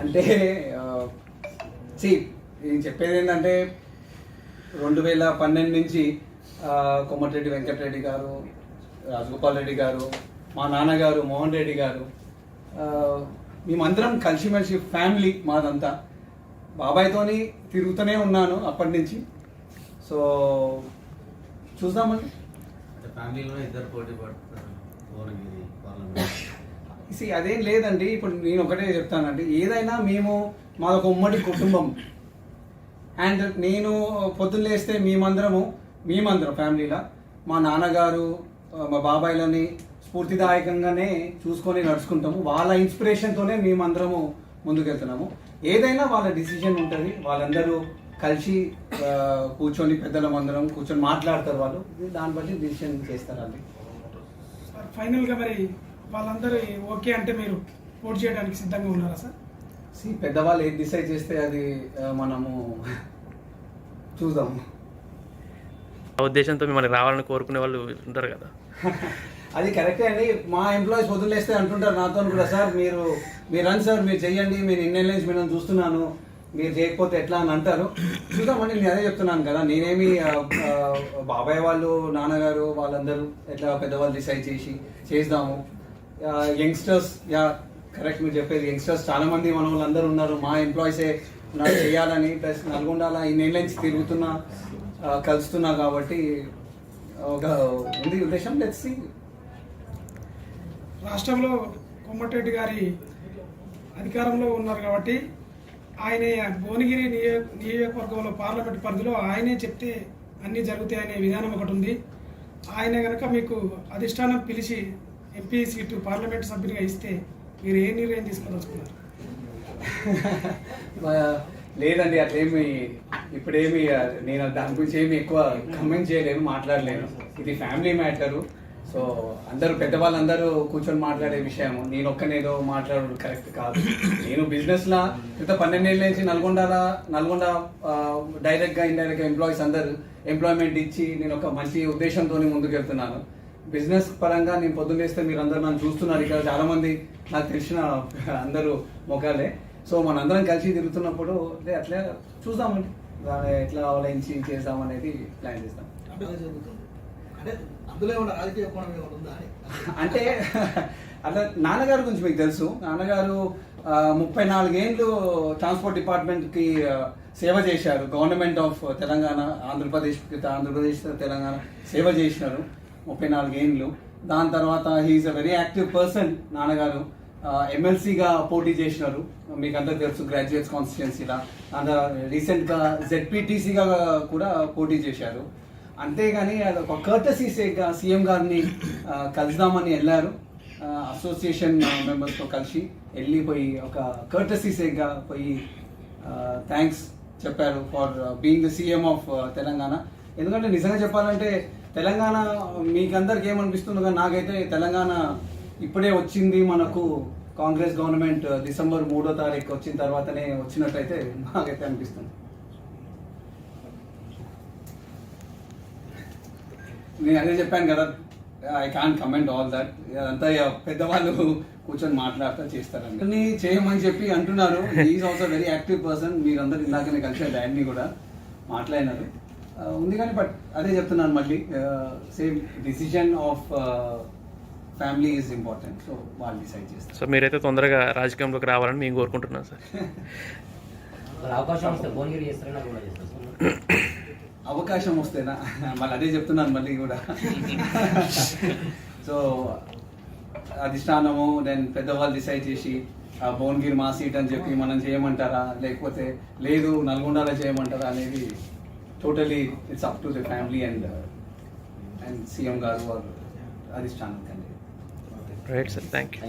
అంటే సి నేను చెప్పేది ఏంటంటే రెండు వేల పన్నెండు నుంచి కొమ్మటిరెడ్డి వెంకటరెడ్డి గారు రాజగోపాల్ రెడ్డి గారు మా నాన్నగారు మోహన్ రెడ్డి గారు మేమందరం కలిసిమెలిసి ఫ్యామిలీ మాదంతా బాబాయ్తోని తిరుగుతూనే ఉన్నాను అప్పటి నుంచి. సో చూద్దామండి. ఫ్యామిలీలో ఇద్దరు పోటీ పడుతున్నారు. భువనగిరి పార్లమెంట్. అదేం లేదండి. ఇప్పుడు నేను ఒకటే చెప్తానండి ఏదైనా మేము మాదొక ఉమ్మడి కుటుంబం. అండ్ నేను పొద్దున్న లేస్తే మేమందరము మేమందరం ఫ్యామిలీలో మా నాన్నగారు మా బాబాయ్లని స్ఫూర్తిదాయకంగానే చూసుకొని నడుచుకుంటాము. వాళ్ళ ఇన్స్పిరేషన్తోనే మేమందరము ముందుకెళ్తున్నాము. ఏదైనా వాళ్ళ డిసిజన్ ఉంటుంది. వాళ్ళందరూ కలిసి కూర్చొని పెద్దలం అందరం కూర్చొని మాట్లాడతారు వాళ్ళు. దాన్ని బట్టి డిసిషన్ చేస్తారండి. ఫైనల్గా మరి వాళ్ళందరూ ఓకే అంటే మీరు పోటీ చేయడానికి సిద్ధంగా ఉన్నారా సార్? సి పెద్దవాళ్ళు ఏది డిసైడ్ చేస్తే అది మనము చూద్దాము ఆ ఉద్దేశంతో మిమ్మల్ని రావాలని కోరుకునే వాళ్ళు ఉంటారు కదా. అది కరెక్టే అండి. మా ఎంప్లాయీస్ వదిలేస్తే అంటుంటారు నాతో కూడా సార్ మీరు మీరు రండి సార్ మీరు చెయ్యండి. మీరు ఇన్ని నుంచి నేను చూస్తున్నాను. మీరు చేయకపోతే ఎట్లా అని అంటారు. చూద్దామండి నేను అదే చెప్తున్నాను కదా నేనేమి బాబాయ్ వాళ్ళు నాన్నగారు వాళ్ళందరూ ఎట్లా పెద్దవాళ్ళు డిసైడ్ చేసి చేద్దాము. యంగ్స్టర్స్ యా కరెక్ట్ మీరు చెప్పేది యంగ్స్టర్స్ చాలా మంది మన వాళ్ళందరూ ఉన్నారు. మా ఎంప్లాయీసే నాకు చేయాలని ప్లస్ నల్గొండలో ఇన్నేళ్ళ నుంచి తిరుగుతున్నా కలుస్తున్నా కాబట్టి ఒక ఉంది ఉద్దేశం. లెట్స్ రాష్ట్రంలో కొమ్మటిరెడ్డి గారి అధికారంలో ఉన్నారు కాబట్టి ఆయన భువనగిరి నియో నియోజకవర్గంలో పార్లమెంట్ పరిధిలో ఆయనే చెప్తే అన్నీ జరుగుతాయనే విధానం ఒకటి ఉంది. ఆయన కనుక మీకు అధిష్టానం పిలిచి ఎంపీ సీటు పార్లమెంట్ సభ్యునిగా ఇస్తే మీరు ఏ నిర్ణయం తీసుకోదలుచుకున్నారు? లేదండి అట్లేమి ఇప్పుడేమి నేను దాని గురించి ఏమి ఎక్కువ కమెంట్ చేయలేను మాట్లాడలేను. ఇది ఫ్యామిలీ మ్యాటరు సో అందరూ పెద్దవాళ్ళందరూ కూర్చొని మాట్లాడే విషయం నేను ఒక్కనేదో మాట్లాడు కరెక్ట్ కాదు. నేను బిజినెస్ లా పన్నెండేళ్ళ నుంచి నల్గొండలా నల్గొండ డైరెక్ట్గా ఇండైరెక్ట్గా ఎంప్లాయీస్ అందరు ఎంప్లాయ్మెంట్ ఇచ్చి నేను ఒక మంచి ఉద్దేశంతో ముందుకు వెళ్తున్నాను బిజినెస్ పరంగా నేను పొద్దున్నేస్తే మీరు అందరూ నన్ను చూస్తున్నారు ఇక్కడ. చాలా మంది నాకు తెలిసిన అందరూ మొఖాలే సో మనందరం కలిసి తిరుగుతున్నప్పుడు అట్లా చూద్దామండి. ఎట్లా అవలయించి చేద్దాం అనేది ప్లాన్ చేస్తాం అంటే అందులో ఏమన్నా రాజకీయ కోణం ఏమైనా ఉందా అని. అంటే అట్లా నాన్నగారి గురించి మీకు తెలుసు. నాన్నగారు ముప్పై నాలుగేండ్లు ట్రాన్స్పోర్ట్ డిపార్ట్మెంట్కి సేవ చేశారు. గవర్నమెంట్ ఆఫ్ తెలంగాణ ఆంధ్రప్రదేశ్ ఆంధ్రప్రదేశ్ తెలంగాణ సేవ చేసినారు ముప్పై నాలుగేండ్లు. దాని తర్వాత he is a very active person నాన్నగారు. ఎమ్మెల్సీగా పోటీ చేసినారు. మీకు అంతా తెలుసు గ్రాడ్యుయేట్స్ కాన్స్టిట్యున్సీలా అంత రీసెంట్గా జెడ్పీటీసీగా కూడా పోటీ చేశారు. అంతేగాని అది ఒక కర్టసీసేగా సీఎం గారిని కలుద్దామని వెళ్ళారు అసోసియేషన్ మెంబర్స్తో కలిసి వెళ్ళిపోయి ఒక కర్టసీసేగా పోయి థ్యాంక్స్ చెప్పారు for being the CM of Telangana. ఎందుకంటే నిజంగా చెప్పాలంటే తెలంగాణ మీకందరికి ఏమనిపిస్తుంది కానీ నాకైతే తెలంగాణ ఇప్పుడే వచ్చింది మనకు. కాంగ్రెస్ గవర్నమెంట్ డిసెంబర్ మూడో తారీఖు వచ్చిన తర్వాతనే వచ్చినట్టయితే నాకైతే అనిపిస్తుంది. నేను అదే చెప్పాను కదా I can comment all that అదంతా ఇక పెద్దవాళ్ళు కూర్చొని మాట్లాడుతూ చేస్తారండి చేయమని చెప్పి అంటున్నారు. Is also very active person మీరందరూ ఇందాకనే కలిసారు డాడీని కూడా మాట్లాడినారు. ఉంది కానీ బట్ అదే చెప్తున్నాను మళ్ళీ. Same decision of family is important so వాళ్ళు డిసైడ్ చేస్తారు. సో మీరైతే తొందరగా రాజకీయంలోకి రావాలని మేము కోరుకుంటున్నాం సార్ అవకాశం వస్తే భువనగిరి చేస్తారని కూడా చేస్తారు సార్. అవకాశం వస్తేనా? మళ్ళీ అదే చెప్తున్నాను మళ్ళీ కూడా. సో అధిష్టానము దెన్ పెద్దవాళ్ళు డిసైడ్ చేసి ఆ భువనగిరి మా సీట్ అని చెప్పి మనం చేయమంటారా? లేకపోతే లేదు నల్గొండలో చేయమంటారా? అనేది totally it's up to the family and and CM garu అధిష్టానం కండి రైట్ సార్ థ్యాంక్ యూ